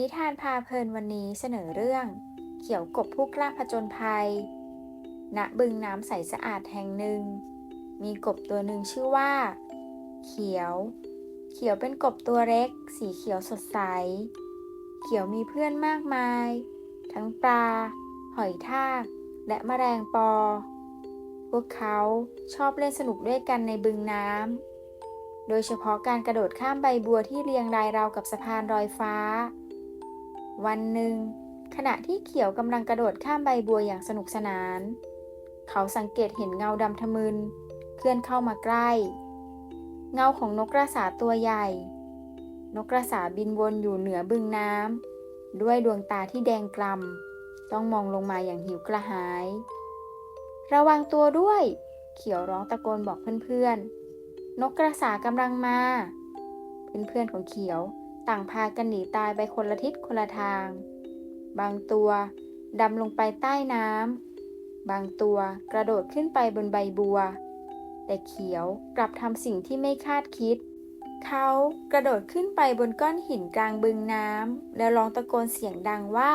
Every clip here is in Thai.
นิทานพาเพลินวันนี้เสนอเรื่อง เขียวกบผู้กล้าผจญภัย ณ บึงน้ำใสสะอาดแห่งหนึ่ง มีกบตัวหนึ่งชื่อว่า เขียว เขียวเป็นกบตัวเล็ก สีเขียวสดใส เขียวมีเพื่อนมากมาย ทั้งปลา หอยทาก และแมลงปอ พวกเขาชอบเล่นสนุกด้วยกันในบึงน้ำ โดยเฉพาะการกระโดดข้ามใบบัวที่เรียงรายราวกับสะพานลอยฟ้า วันหนึ่ง ขณะที่เขียวกำลังกระโดดข้ามใบบัวอย่างสนุกสนาน เขาสังเกตเห็นเงาดำทะมึน เคลื่อนเข้ามาใกล้ เงาของนกกระสาตัวใหญ่ นกกระสาบินวนอยู่เหนือบึงน้ำด้วยดวงตาที่แดงกล่ำต้องมองลงมาอย่างหิวกระหาย ระวังตัวด้วย เขียวร้องตะโกนบอกเพื่อนๆนกกระสากำลังมา เพื่อนๆของเขียว ต่างพากันหนีตายไปคนละทิศคนละทาง บางตัวดำลงไปใต้น้ำ บางตัวกระโดดขึ้นไปบนใบบัว แต่เขียวกลับทำสิ่งที่ไม่คาดคิด เขากระโดดขึ้นไปบนก้อนหินกลางบึงน้ำ แล้วร้องตะโกนเสียงดังว่า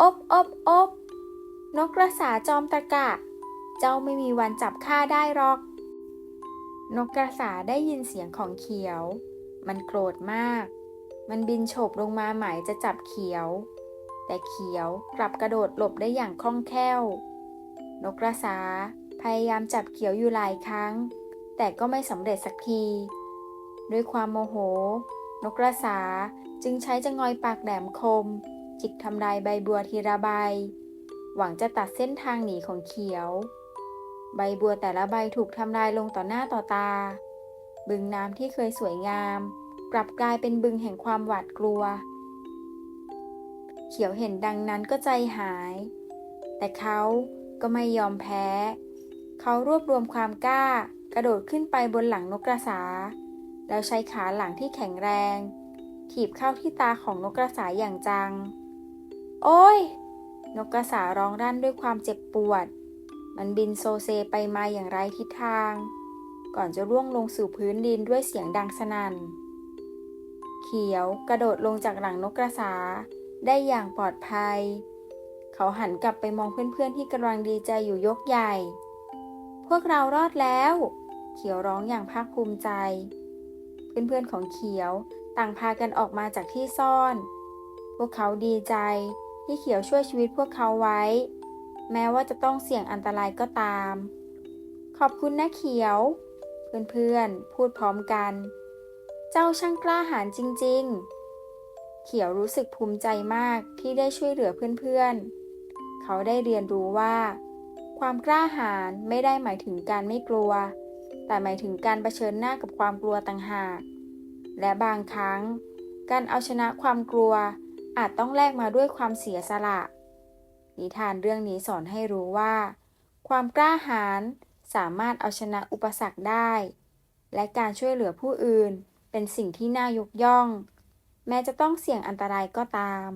อบอบอบนกกระสาจอมตะกะ เจ้าไม่มีวันจับข้าได้หรอก นกกระสาได้ยินเสียงของเขียว มันโกรธมาก มันบินโฉบลงมาหมายจะจับเขียว แต่เขียวกลับกระโดดหลบได้อย่างคล่องแคล่ว นกกระสาพยายามจับเขียวอยู่หลายครั้ง แต่ก็ไม่สำเร็จสักที ด้วยความโมโห นกกระสาจึงใช้จะงอยปากแหลมคม จิกทำลายใบบัวทีละใบ หวังจะตัดเส้นทางหนีของเขียว ใบบัวแต่ละใบถูกทำลายลงต่อหน้าต่อตา บึงน้ำที่เคยสวยงาม กลับกลายเป็นบึงแห่งความหวาดกลัว เขียวเห็นดังนั้นก็ใจหาย แต่เขาก็ไม่ยอมแพ้ เขารวบรวมความกล้า กระโดดขึ้นไปบนหลังนกกระสา แล้วใช้ขาหลังที่แข็งแรง ถีบเข้าที่ตาของนกกระสาอย่างจัง โอ้ย นกกระสาร้องรั่นด้วยความเจ็บปวด มันบินโซเซไปมาอย่างไร้ทิศทาง ก่อนจะร่วงลงสู่พื้นดินด้วยเสียงดังสนั่น เขียวกระโดดลงจากหลังนกกระสา ได้อย่างปลอดภัย เขาหันกลับไปมองเพื่อนๆที่กำลังดีใจอยู่ยกใหญ่ พวกเรารอดแล้ว เขียวร้องอย่างภาคภูมิใจ เพื่อนๆของเขียวต่างพากันออกมาจากที่ซ่อน พวกเขาดีใจที่เขียวช่วยชีวิตพวกเขาไว้ แม้ว่าจะต้องเสี่ยงอันตรายก็ตาม ขอบคุณนะเขียว เพื่อนๆพูดพร้อมกัน เจ้าช่างกล้าหาญจริง ๆ เขียวรู้สึกภูมิใจมากที่ได้ช่วยเหลือเพื่อนๆ เขาได้เรียนรู้ว่า ความกล้าหาญไม่ได้หมายถึงการไม่กลัว แต่หมายถึงการเผชิญหน้ากับความกลัวต่างหาก และบางครั้ง การเอาชนะความกลัวอาจต้องแลกมาด้วยความเสียสละ นิทานเรื่องนี้สอนให้รู้ว่า ความกล้าหาญสามารถเอาชนะอุปสรรคได้ และการช่วยเหลือผู้อื่น เป็นสิ่งที่น่ายกย่อง แม้จะต้องเสี่ยงอันตรายก็ตาม